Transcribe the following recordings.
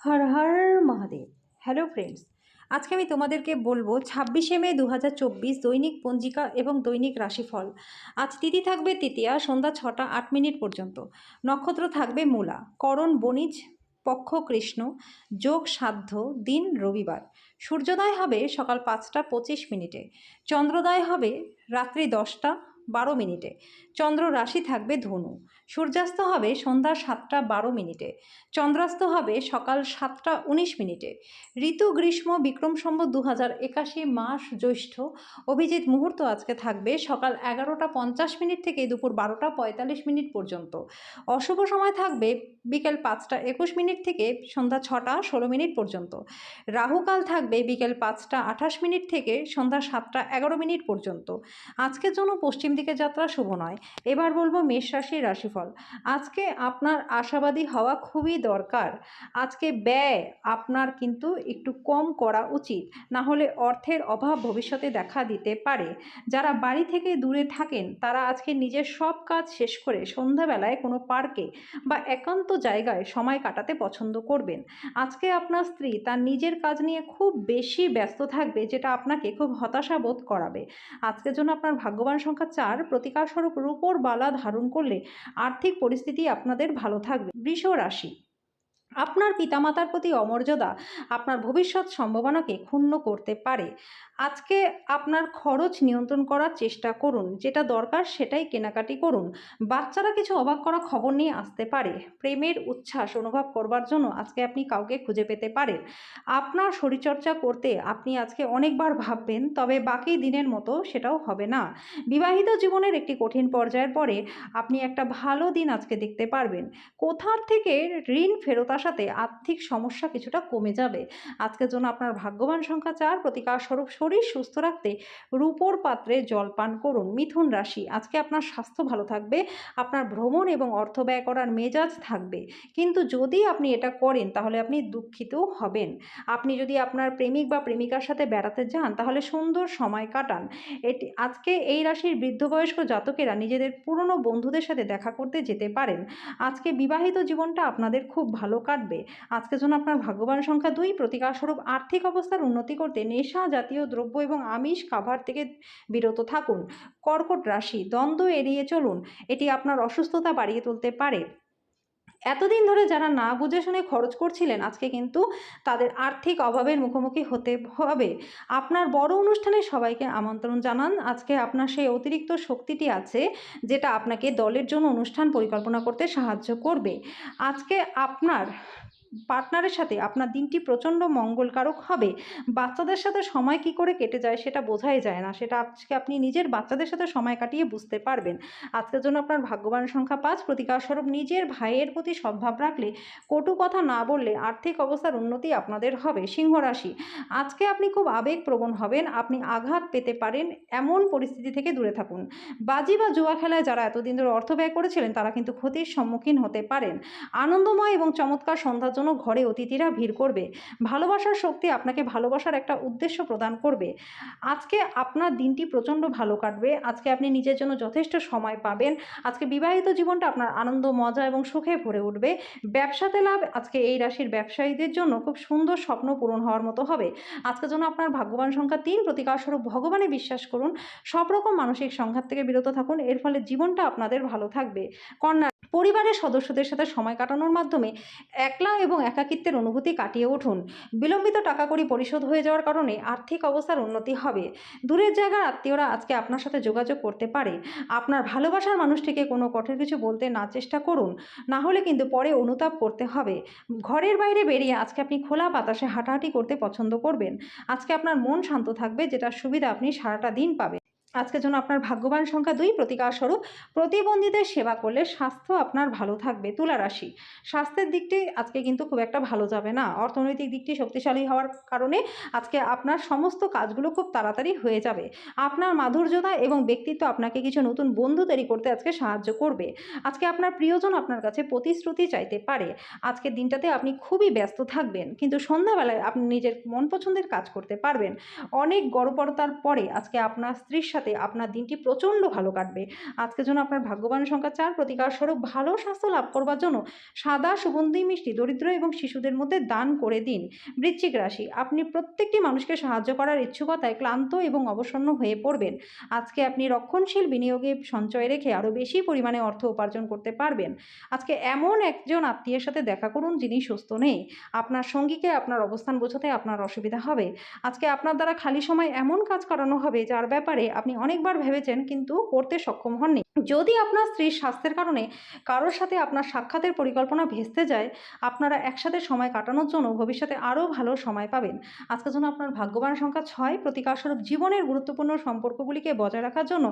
হর Har Mahadev. Hello friends আজকে আমি তোমাদেরকে বলব ছাব্বিশে মে দু হাজার চব্বিশ দৈনিক পঞ্জিকা এবং দৈনিক রাশিফল। আজ তিথি থাকবে তৃতীয়া, সন্ধ্যা ছটা আট মিনিট পর্যন্ত। নক্ষত্র থাকবে মূলা। করণ, বণিজ, পক্ষ, কৃষ্ণ। যোগ, সাধ্য, দিন, রবিবার। সূর্যোদয় হবে সকাল পাঁচটা পঁচিশ মিনিটে। চন্দ্রোদয় হবে রাত্রি দশটা। বারো মিনিটে। চন্দ্র রাশি থাকবে ধনু। সূর্যাস্ত হবে সন্ধ্যা সাতটা বারো মিনিটে। চন্দ্রাস্ত হবে সকাল সাতটা উনিশ মিনিটে। ঋতু, গ্রীষ্ম, বিক্রম সম্বত দু হাজার একাশি মাস জ্যৈষ্ঠ। অভিজিৎ মুহূর্ত আজকে থাকবে সকাল এগারোটা পঞ্চাশ মিনিট থেকে দুপুর বারোটা পঁয়তাল্লিশ মিনিট পর্যন্ত। অশুভ সময় থাকবে বিকেল পাঁচটা একুশ মিনিট থেকে সন্ধ্যা ছটা ষোলো মিনিট পর্যন্ত। রাহুকাল থাকবে বিকেল পাঁচটা আঠাশ মিনিট থেকে সন্ধ্যা সাতটা এগারো মিনিট পর্যন্ত। আজকের জন্য পশ্চিম দিকে যাত্রা শুভ নয়। এবার বলব মেষ রাশির রাশিফল। আজকে আপনার আশাবাদী হওয়া খুবই দরকার। আজকে ব্যয় আপনার কিন্তু একটু কম করা উচিত। না হলে অর্থের অভাব ভবিষ্যতে দেখা দিতে পারে। যারা বাড়ি থেকে দূরে থাকেন, তারা আজকে নিজের সব কাজ শেষ করে সন্ধ্যাবেলায় কোনো পার্কে বা একান্ত জায়গায় সময় কাটাতে পছন্দ করবেন। আজকে আপনার স্ত্রী তার নিজের কাজ নিয়ে খুব বেশি ব্যস্ত থাকবে, যেটা আপনাকে খুব হতাশা বোধ করাবে। আজকের জন্য আপনার ভাগ্যবান সংখ্যা চার। প্রতিকারস্বরূপ রূপোর বালা ধারণ করলে আর্থিক পরিস্থিতি আপনাদের ভালো থাকবে। বৃষ রাশি আপনার পিতামাতার প্রতি অমর্যাদা আপনার ভবিষ্যৎ সম্ভাবনাকে ক্ষুণ্ণ করতে পারে। আজকে আপনার খরচ নিয়ন্ত্রণ করার চেষ্টা করুন, যেটা দরকার সেটাই কেনাকাটি করুন। বাচ্চারা কিছু অবাক করা খবর নিয়ে আসতে পারে। প্রেমের উচ্ছ্বাস অনুভব করবার জন্য আজকে আপনি কাউকে খুঁজে পেতে পারেন। আপনার শরীরচর্চা করতে আপনি আজকে অনেকবার ভাববেন, তবে বাকি দিনের মতো সেটাও হবে না। বিবাহিত জীবনের একটি কঠিন পর্যায়ের পরে আপনি একটা ভালো দিন আজকে দেখতে পারবেন। কোথার থেকে ঋণ ফেরত আসাতে আর্থিক সমস্যা কিছুটা কমে যাবে। আজকের জন্য আপনার ভাগ্যবান সংখ্যা চার। প্রতিকার স্বরূপ শরীর সুস্থ রাখতে রূপোর পাত্রে জল পান করুন। মিথুন রাশি, আজকে আপনার স্বাস্থ্য ভালো থাকবে, আপনার ভ্রমণ এবং অর্থ ব্যয় করার মেজাজ থাকবে। কিন্তু যদি আপনি এটা করেন, তাহলে আপনি দুঃখিতও হবেন। আপনি যদি আপনার প্রেমিক বা প্রেমিকার সাথে বেড়াতে যান, তাহলে সুন্দর সময় কাটান। এটি, আজকে এই রাশির বৃদ্ধ বয়স্ক জাতকেরা নিজেদের পুরনো বন্ধুদের সাথে দেখা করতে যেতে পারেন। আজকে বিবাহিত জীবনটা আপনাদের খুব ভালো কাটবে। আজকের জন্য আপনার ভাগ্যবান সংখ্যা দুই। প্রতিকার স্বরূপ আর্থিক অবস্থার উন্নতি করতে নেশা, জাতীয় দ্রব্য এবং আমিষ খাবার থেকে বিরত থাকুন। কর্কট রাশি, দ্বন্দ্ব এড়িয়ে চলুন। এটি আপনার অসুস্থতা বাড়িয়ে তুলতে পারে। এতদিন ধরে যারা না বুঝে শুনে খরচ করছিলেন, আজকে কিন্তু তাদের আর্থিক অভাবের মুখোমুখি হতে হবে। আপনার বড় অনুষ্ঠানে সবাইকে আমন্ত্রণ জানান। আজকে আপনার সেই অতিরিক্ত শক্তিটি আছে, যেটা আপনাকে দলের জন্য অনুষ্ঠান পরিকল্পনা করতে সাহায্য করবে। আজকে আপনার পার্টনারের সাথে আপনার দিনটি প্রচণ্ড মঙ্গলকারক হবে। বাচ্চাদের সাথে সময় কি করে কেটে যায় সেটা বোঝাই যায় না। সেটা আজকে আপনি নিজের বাচ্চাদের সাথে সময় কাটিয়ে বুঝতে পারবেন। আজকের জন্য আপনার ভাগ্যবান সংখ্যা পাঁচ। প্রতিকারস্বরূপ নিজের ভাইয়ের প্রতি সদ্ভাব রাখলে, কটু কথা না বললে আর্থিক অবস্থার উন্নতি আপনাদের হবে। সিংহ রাশি, আজকে আপনি খুব আবেগপ্রবণ হবেন। আপনি আঘাত পেতে পারেন এমন পরিস্থিতি থেকে দূরে থাকুন। বাজি বা জুয়া খেলায় যারা এতদিন ধরে অর্থ ব্যয় করেছিলেন, তারা কিন্তু ক্ষতির সম্মুখীন হতে পারেন। আনন্দময় এবং চমৎকার সন্ধ্যার জন্য ঘরে অতিথিরা ভিড় করবে। ভালোবাসার শক্তি আপনাকে ভালোবাসার একটা উদ্দেশ্য প্রদান করবে। আজকে আপনার দিনটি প্রচণ্ড ভালো কাটবে। আজকে আপনি নিজের জন্য যথেষ্ট সময় পাবেন। আজকে বিবাহিত জীবনটা আপনার আনন্দ, মজা এবং সুখে ভরে উঠবে। ব্যবসাতে লাভ আজকে এই রাশির ব্যবসায়ীদের জন্য খুব সুন্দর স্বপ্ন পূরণ হওয়ার মতো হবে। আজকের জন্য আপনার ভাগ্যবান সংখ্যা তিন প্রতিকারস্বরূপ ভগবানে বিশ্বাস করুন। সব রকম মানসিক সংঘাত থেকে বিরত থাকুন। এর ফলে জীবনটা আপনাদের ভালো থাকবে। কন্যা পরিবারের সদস্যদের সাথে সময় কাটানোর মাধ্যমে একলা এবং একাকিত্বের অনুভূতি কাটিয়ে উঠুন। বিলম্বিত টাকা কড়ি পরিশোধ হয়ে যাওয়ার কারণে আর্থিক অবস্থার উন্নতি হবে। দূরের জায়গার আত্মীয়রা আজকে আপনার সাথে যোগাযোগ করতে পারে। আপনার ভালোবাসার মানুষটিকে কোনো কঠোর কিছু বলতে না চেষ্টা করুন। না হলে কিন্তু পরে অনুতাপ করতে হবে। ঘরের বাইরে বেরিয়ে আজকে আপনি খোলা বাতাসে হাঁটাহাঁটি করতে পছন্দ করবেন। আজকে আপনার মন শান্ত থাকবে, যেটার সুবিধা আপনি সারাটা দিন পাবেন। আজকের জন্য আপনার ভাগ্যবান সংখ্যা দুই। প্রতিকার স্বরূপ, প্রতিবন্ধীদের সেবা করলে স্বাস্থ্য আপনার ভালো থাকবে। তুলা রাশি, স্বাস্থ্যের দিকটি আজকে কিন্তু খুব একটা ভালো যাবে না। অর্থনৈতিক দিকটি শক্তিশালী হওয়ার কারণে আজকে আপনার সমস্ত কাজগুলো খুব তাড়াতাড়ি হয়ে যাবে। আপনার মাধুর্যতা এবং ব্যক্তিত্ব আপনাকে কিছু নতুন বন্ধু তৈরি করতে আজকে সাহায্য করবে। আজকে আপনার প্রিয়জন আপনার কাছে প্রতিশ্রুতি চাইতে পারে। আজকের দিনটাতে আপনি খুবই ব্যস্ত থাকবেন, কিন্তু সন্ধ্যাবেলায় আপনি নিজের মন পছন্দের কাজ করতে পারবেন। অনেক গড়পরতার পরে আজকে আপনার স্ত্রীর সাথে সাথে আপনার দিনটি প্রচণ্ড ভালো কাটবে। আজকের জন্য আপনার ভাগ্যবান সংখ্যা চার, প্রতিকার স্বরূপ ভালো স্বাস্থ্য লাভ করবার জন্য সাদা, সুগন্ধি, মিষ্টি, দরিদ্র এবং শিশুদের মধ্যে দান করে দিন। বৃশ্চিক রাশি, আপনি প্রত্যেকটি মানুষকে সাহায্য করার ইচ্ছুকতায় ক্লান্ত এবং অবসন্ন হয়ে পড়বেন। আজকে আপনি রক্ষণশীল বিনিয়োগে সঞ্চয় রেখে আরও বেশি পরিমাণে অর্থ উপার্জন করতে পারবেন। আজকে এমন একজন আত্মীয়ের সাথে দেখা করুন যিনি সুস্থ নেই। আপনার সঙ্গীকে আপনার অবস্থান বোঝাতে আপনার অসুবিধা হবে। আজকে আপনার দ্বারা খালি সময় এমন কাজ করানো হবে যার ব্যাপারে আপনি অনেকবার ভেবেছেন, কিন্তু করতে সক্ষম হননি। যদি আপনার স্ত্রীর স্বাস্থ্যের কারণে কারোর সাথে আপনার সাক্ষাতের পরিকল্পনা ভেস্তে যায়, আপনারা একসাথে সময় কাটানোর জন্য ভবিষ্যতে আরও ভালো সময় পাবেন। আজকের জন্য আপনার ভাগ্যবান সংখ্যা ছয়। প্রতিকারস্বরূপ জীবনের গুরুত্বপূর্ণ সম্পর্কগুলিকে বজায় রাখার জন্য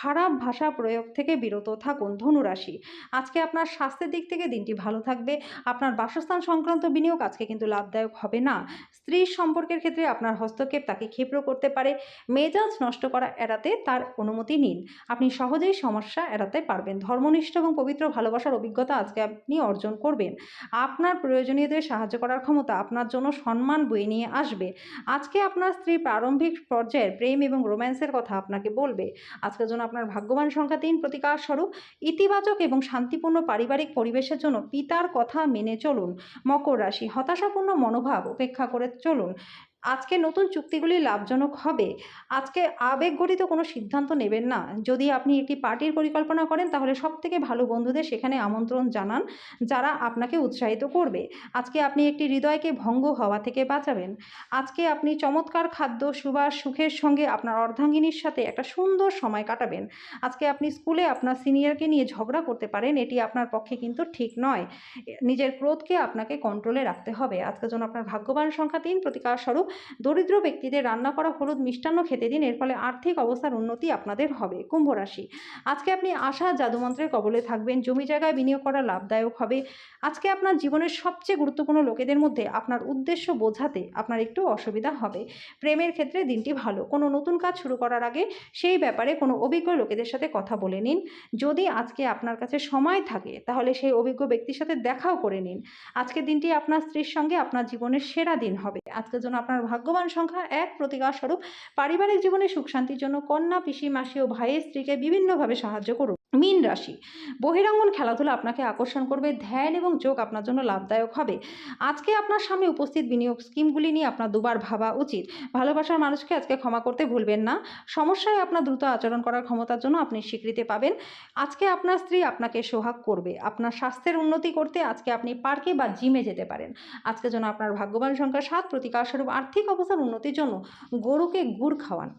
খারাপ ভাষা প্রয়োগ থেকে বিরত থাকুন ধনুরাশি। আজকে আপনার স্বাস্থ্যের দিক থেকে দিনটি ভালো থাকবে। আপনার বাসস্থান সংক্রান্ত বিনিয়োগ আজকে কিন্তু লাভদায়ক হবে না। স্ত্রীর সম্পর্কের ক্ষেত্রে আপনার হস্তক্ষেপ তাকে ক্ষিপ্র করতে পারে। মেজাজ নষ্ট করা এড়াতে তার অনুমতি নিন। আপনি সহজেই সমস্যা এড়াতে পারবেন। ধর্মনিষ্ঠ এবং পবিত্র ভালোবাসার অভিজ্ঞতা আজকে আপনি অর্জন করবেন। আপনার প্রয়োজনীয়দের সাহায্য করার ক্ষমতা আপনার জন্য সম্মান বয়ে নিয়ে আসবে। আজকে আপনার স্ত্রী প্রারম্ভিক পর্যায়ের প্রেম এবং রোম্যান্সের কথা আপনাকে বলবে। আজকের জন্য আপনার ভাগ্যবান সংখ্যা তিন প্রতিকার স্বরূপ। ইতিবাচক এবং শান্তিপূর্ণ পারিবারিক পরিবেশের জন্য পিতার কথা মেনে চলুন। মকর রাশি হতাশাপূর্ণ মনোভাব উপেক্ষা করে চলুন। আজকে নতুন চুক্তিগুলি লাভজনক হবে। আজকে আবেগঘটিত কোনো সিদ্ধান্ত নেবেন না। যদি আপনি একটি পার্টির পরিকল্পনা করেন, তাহলে সব থেকে ভালো বন্ধুদের সেখানে আমন্ত্রণ জানান, যারা আপনাকে উৎসাহিত করবে। আজকে আপনি একটি হৃদয়কে ভঙ্গ হওয়া থেকে বাঁচাবেন। আজকে আপনি চমৎকার খাদ্য, সুবাস, সুখের সঙ্গে আপনার অর্ধাঙ্গিনীর সাথে একটা সুন্দর সময় কাটাবেন। আজকে আপনি স্কুলে আপনার সিনিয়রকে নিয়ে ঝগড়া করতে পারেন, এটি আপনার পক্ষে কিন্তু ঠিক নয়। নিজের ক্রোধকে আপনাকে কন্ট্রোলে রাখতে হবে। আজকের জন্য আপনার ভাগ্যবান সংখ্যা তিন প্রতিকার স্বরূপ দরিদ্র ব্যক্তিদের রান্না করা হলুদ মিষ্টান্ন খেতে দিন, এর ফলে আর্থিক অবস্থার উন্নতি আপনাদের হবে। কুম্ভ রাশি। আজকে আপনি আশা জাদুমন্ত্রের কবলে থাকবেন, জমি জায়গায় বিনিয়োগ করা লাভদায়ক হবে। আজকে আপনার জীবনের সবচেয়ে গুরুত্বপূর্ণ লোকেদের মধ্যে আপনার উদ্দেশ্য বোঝাতে আপনার একটু অসুবিধা হবে। প্রেমের ক্ষেত্রে দিনটি ভালো। কোনো নতুন কাজ শুরু করার আগে সেই ব্যাপারে কোনো অভিজ্ঞ লোকেদের সাথে কথা বলে নিন। যদি আজকে আপনার কাছে সময় থাকে, তাহলে সেই অভিজ্ঞ ব্যক্তির সাথে দেখাও করে নিন। আজকের দিনটি আপনার স্ত্রীর সঙ্গে আপনার জীবনের সেরা দিন হবে। আজকের জন্য আপনার ভাগ্যবান সংখ্যা এক প্রতিকার স্বরূপ। পারিবারিক জীবনে সুখ শান্তির জন্য কন্যা, পিসি, মাসি ও ভাইয়ের স্ত্রীকে বিভিন্নভাবে সাহায্য করুন। মীন রাশি। বহিরাঙ্গন খেলাধুলা আপনাকে আকর্ষণ করবে, ধ্যান এবং যোগ আপনার জন্য লাভদায়ক হবে। আজকে আপনার সামনে উপস্থিত বিনিয়োগ স্কিমগুলি নিয়ে আপনার দুবার ভাবা উচিত। ভালোবাসার মানুষকে আজকে ক্ষমা করতে ভুলবেন না। সমস্যায় আপনার দ্রুত আচরণ করার ক্ষমতার জন্য আপনি স্বীকৃতি পাবেন। আজকে আপনার স্ত্রী আপনাকে সোহাগ করবে। আপনার স্বাস্থ্যের উন্নতি করতে আজকে আপনি পার্কে বা জিমে যেতে পারেন। আজকে যেন আপনার ভাগ্যবান সংখ্যা সাত প্রতিকার স্বরূপ, আর্থিক অবস্থার উন্নতির জন্য গরুকে গুড় খাওয়ান।